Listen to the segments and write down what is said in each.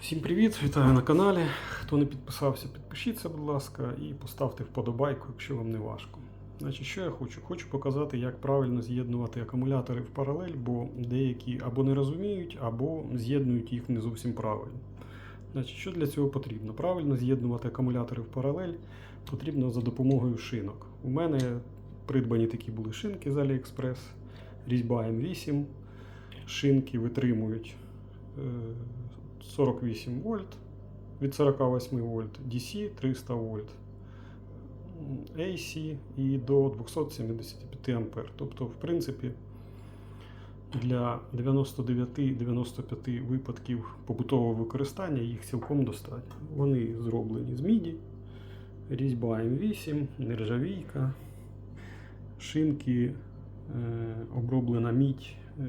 Всім привіт! Вітаю на каналі. Хто не підписався, підпишіться, будь ласка, і поставте вподобайку, якщо вам не важко. Значить, що я хочу? Хочу показати, як правильно з'єднувати акумулятори в паралель, бо деякі або не розуміють, або з'єднують їх не зовсім правильно. Значить, що для цього потрібно? Правильно з'єднувати акумулятори в паралель потрібно за допомогою шинок. У мене придбані такі були шинки з AliExpress, різьба М8. Шинки витримують е, 48 вольт від 48 вольт, DC 300 вольт, AC і до 275 ампер. Тобто, в принципі, для 99-95 випадків побутового використання їх цілком достатньо. Вони зроблені з міді, різьба М8, нержавійка, шинки, е, оброблена мідь, е,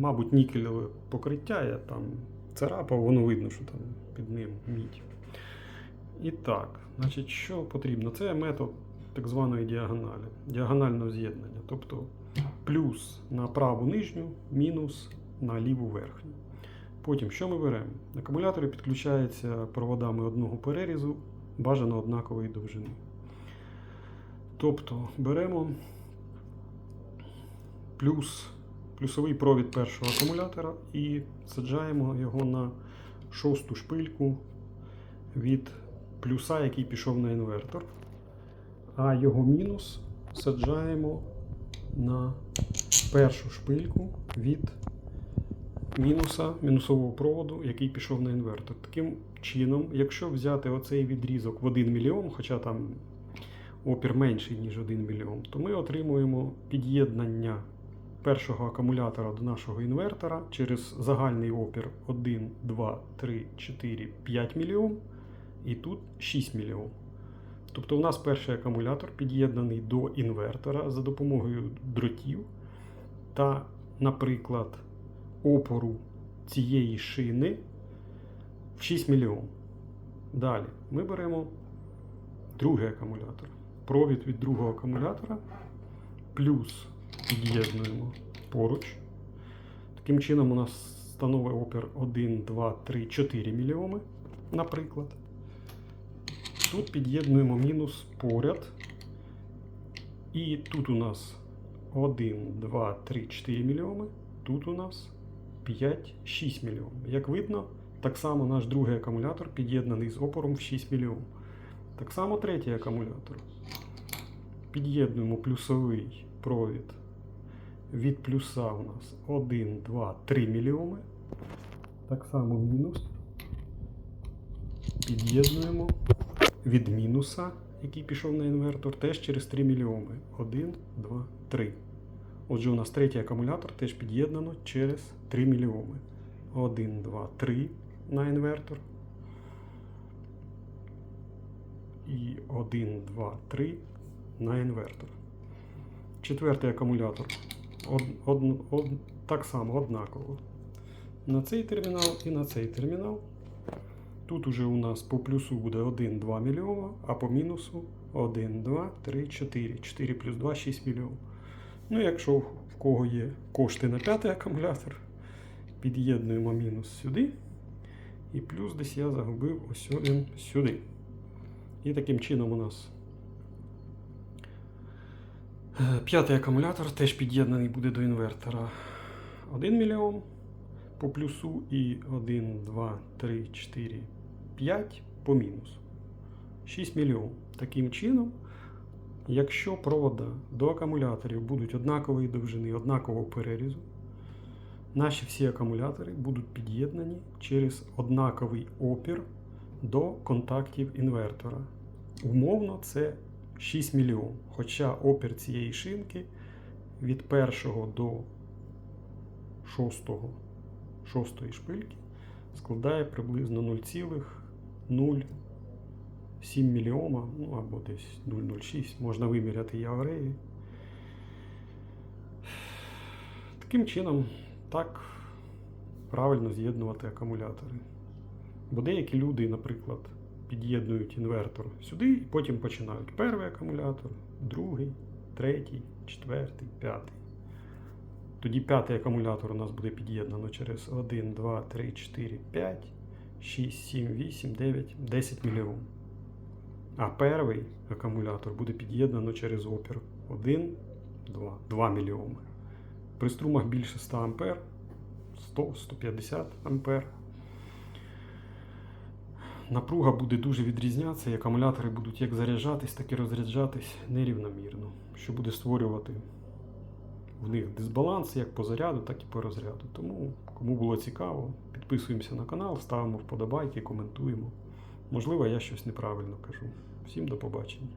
мабуть, нікелеве покриття. Я там царапав, воно видно, що там під ним мідь. І так, значить, що потрібно? Це метод так званої діагоналі, діагонального з'єднання. Тобто плюс на праву нижню, мінус на ліву верхню. Потім, що ми беремо? Акумулятори підключаються проводами одного перерізу, бажано однакової довжини. Тобто беремо плюс плюсовий провід першого акумулятора і саджаємо його на шосту шпильку від плюса, який пішов на інвертор. А його мінус саджаємо на першу шпильку від мінуса, мінусового проводу, який пішов на інвертор. Таким чином, якщо взяти оцей відрізок в 1 мільйон, хоча там опір менший, ніж 1 мільйон, то ми отримуємо під'єднання першого акумулятора до нашого інвертора через загальний опір 1, 2, 3, 4, 5 мільйон і тут 6 мільйон. Тобто у нас перший акумулятор під'єднаний до інвертора за допомогою дротів та, наприклад, опору цієї шини в 6 мільйон. Далі ми беремо другий акумулятор. Провід від другого акумулятора плюс під'єднуємо поруч. Таким чином, у нас становить опір 1, 2, 3, 4 мільйоми, наприклад. Тут під'єднуємо мінус поряд. І тут у нас 1, 2, 3, 4 мільйоми. Тут у нас 5, 6 мільйон. Як видно, так само наш другий акумулятор під'єднаний з опором в 6 мільйон. Так само третій акумулятор. Під'єднуємо плюсовий провід. Від плюса у нас 1, 2, 3 мільйоми. Так само мінус. Під'єднуємо від мінуса, який пішов на інвертор, теж через 3 мільйоми. 1, 2, 3. Отже, у нас третій акумулятор теж під'єднано через 3 мільйоми. 1, 2, 3 на інвертор. І 1, 2, 3 на інвертор. Четвертий акумулятор од, од, од, так само однаково. На цей термінал і на цей термінал. Тут уже у нас по плюсу буде 1, 2 мільйона, а по мінусу 1, 2, 3, 4. 4 плюс 2, 6 мільйонів. Ну, якщо в кого є кошти на п'ятий акумулятор, під'єднуємо мінус сюди. І плюс десь я загубив ось він сюди. І таким чином у нас п'ятий акумулятор теж під'єднаний буде до інвертора 1 мільйон по плюсу і 1, 2, 3, 4, 5 по мінусу. 6 мільйон. Таким чином, якщо провода до акумуляторів будуть однакової довжини, однакового перерізу, наші всі акумулятори будуть під'єднані через однаковий опір до контактів інвертора. Умовно, це 6 мільйон. Хоча опір цієї шинки від першого до шостого шостої шпильки складає приблизно 0,07 мільйома, ну або десь 0,06, можна виміряти ягореї. Таким чином, так правильно з'єднувати акумулятори. Бо деякі люди, наприклад, під'єднують інвертор сюди і потім починають перший акумулятор, другий, третій, четвертий, п'ятий. Тоді п'ятий акумулятор у нас буде під'єднано через 1, 2, 3, 4, 5, 6, 7, 8, 9, 10 мільйон. А перший акумулятор буде під'єднано через опір 1, 2, 2 мільйони. При струмах більше 100 ампер, 100, 150 ампер. Напруга буде дуже відрізнятися, і акумулятори будуть як заряджатись, так і розряджатись нерівномірно, що буде створювати в них дисбаланс як по заряду, так і по розряду. Тому, кому було цікаво, підписуємося на канал, ставимо вподобайки, коментуємо. Можливо, я щось неправильно кажу. Всім до побачення.